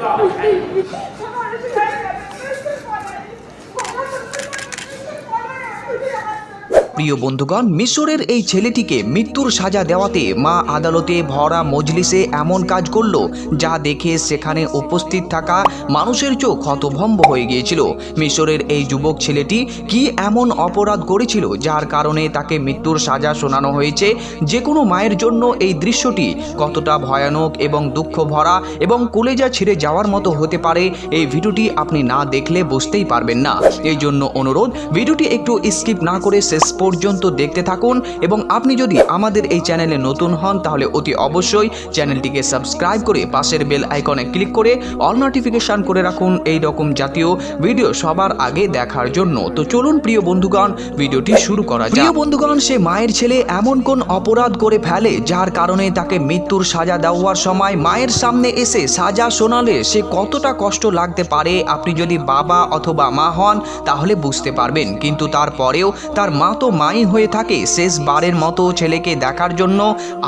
بعض الحين প্রিয় বন্ধুগণ, মিশরের এই ছেলেটিকে মৃত্যুর সাজা দেওয়াতে মা আদালতে ভরা মজলিসে এমন কাজ করল যা দেখে সেখানে উপস্থিত থাকা মানুষের চোখ হতভম্ব হয়ে গিয়েছিল। মিশরের এই যুবক ছেলেটি কি এমন অপরাধ করেছিল যার কারণে তাকে মৃত্যুর সাজা শোনানো হয়েছে? যে কোনো মায়ের জন্য এই দৃশ্যটি কতটা ভয়ানক এবং দুঃখ ভরা এবং কলেজা ছিঁড়ে যাওয়ার মতো হতে পারে, এই ভিডিওটি আপনি না দেখলে বুঝতেই পারবেন না। এই জন্য অনুরোধ, ভিডিওটি একটু স্কিপ না করে শেষ দেখতে থাকুন এবং আপনি যদি আমাদের এই চ্যানেলে নতুন হন তাহলে অতি অবশ্যই চ্যানেলটিকে সাবস্ক্রাইব করে পাশের বেল আইকনে ক্লিক করে অল নোটিফিকেশন করে রাখুন এই রকম জাতীয় ভিডিও সবার আগে দেখার জন্য। তো চলুন প্রিয় বন্ধুগণ, ভিডিওটি শুরু করা প্রিয় বন্ধুগণ, সে মায়ের ছেলে এমন কোন অপরাধ করে ফেলে যার কারণে তাকে মৃত্যুর সাজা দেওয়ার সময় মায়ের সামনে এসে সাজা শোনালে সে কতটা কষ্ট লাগতে পারে? আপনি যদি বাবা অথবা মা হন তাহলে বুঝতে পারবেন। কিন্তু তারপরেও তার মা তো মাই হয়ে থাকে শেষবারের মতো ছেলেকে দেখার জন্য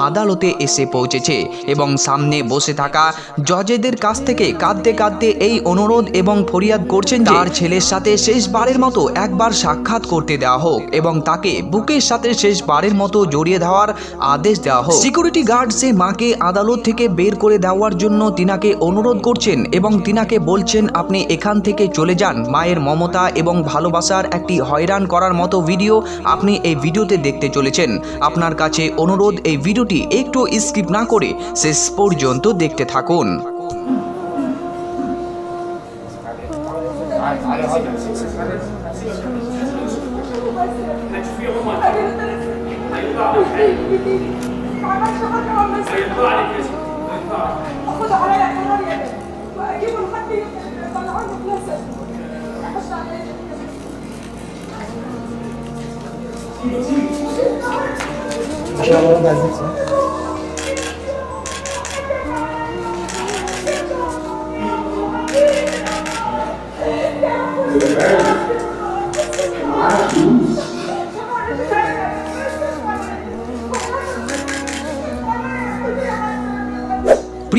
আদালতে এসে পৌঁছেছে এবং সামনে বসে থাকা জজেদের কাছ থেকে কাঁদতে কাঁদতে এই অনুরোধ এবং ফরিয়াদ করছেন তার ছেলের সাথে শেষবারের মতো একবার সাক্ষাৎ করতে দেওয়া হোক এবং তাকে বুকের সাথে শেষবারের মতো জড়িয়ে দেওয়ার আদেশ দেওয়া হোক। সিকিউরিটি গার্ড সে মাকে আদালত থেকে বের করে দেওয়ার জন্য তিনাকে অনুরোধ করছেন এবং তিনাকে বলছেন, আপনি এখান থেকে চলে যান। মায়ের মমতা এবং ভালোবাসার একটি হয়রান করার মতো ভিডিও আপনি এই ভিডিওতে দেখতে চলেছেন। আপনার কাছে অনুরোধ, এই ভিডিওটি একটু স্কিপ না করে শেষ পর্যন্ত দেখতে থাকুন। Aşağılara benzetme.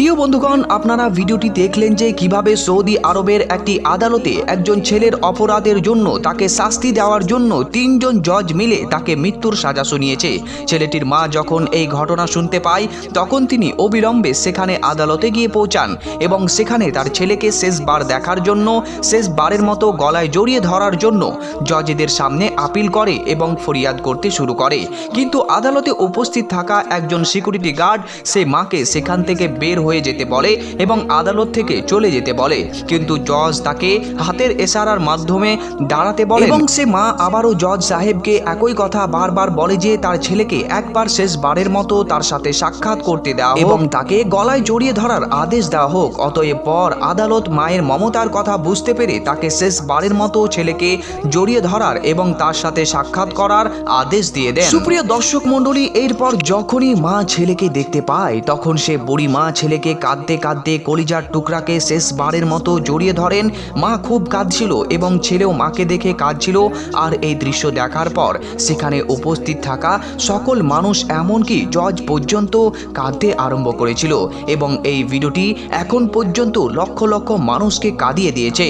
প্রিয় বন্ধুগণ, আপনারা ভিডিওটি দেখলেন যে কীভাবে সৌদি আরবের একটি আদালতে একজন ছেলের অপরাধের জন্য তাকে শাস্তি দেওয়ার জন্য তিনজন জজ মিলে তাকে মৃত্যুর সাজা শুনিয়েছে। ছেলেটির মা যখন এই ঘটনা শুনতে পায়, তখন তিনি অবিলম্বে সেখানে আদালতে গিয়ে পৌঁছান এবং সেখানে তার ছেলেকে শেষবার দেখার জন্য, শেষবারের মতো গলায় জড়িয়ে ধরার জন্য জজেদের সামনে আপিল করে এবং ফরিয়াদ করতে শুরু করে। কিন্তু আদালতে উপস্থিত থাকা একজন সিকিউরিটি গার্ড, সে মাকে সেখান থেকে বের হয়ে যেতে বলে এবং আদালত থেকে চলে যেতে বলে। কিন্তু জজ তাকে হাতের এশারার মাধ্যমে দাঁড়াতে বলে এবং সে মা আবারও জজ সাহেবকে একই কথা বারবার বলে যে তার ছেলেকে একবার শেষবারের মতো তার সাথে সাক্ষাৎ করতে দেওয়া এবং তাকে গলায় জড়িয়ে ধরার আদেশ দেওয়া হোক। অতএব পর আদালত মায়ের মমতার কথা বুঝতে পেরে তাকে শেষবারের মতো ছেলেকে জড়িয়ে ধরার এবং তার সাথে সাক্ষাৎ করার আদেশ দিয়ে দেন। সুপ্রিয় দর্শক মণ্ডলী এরপর যখনই মা ছেলেকে দেখতে পায় তখন সে বুড়ি মা ছেলেকে কাঁদতে কাঁদতে কলিজার টুকরাকে শেষবারের মতো জড়িয়ে ধরেন। মা খুব কাঁদছিল এবং ছেলেও মাকে দেখে কাঁদছিল। আর এই দৃশ্য দেখার পর সেখানে উপস্থিত থাকা সকল মানুষ এমনকি জজ পর্যন্ত কাঁদতে আরম্ভ করেছিল। এবং এই ভিডিওটি এখন পর্যন্ত লক্ষ লক্ষ মানুষকে কাঁদিয়ে দিয়েছে।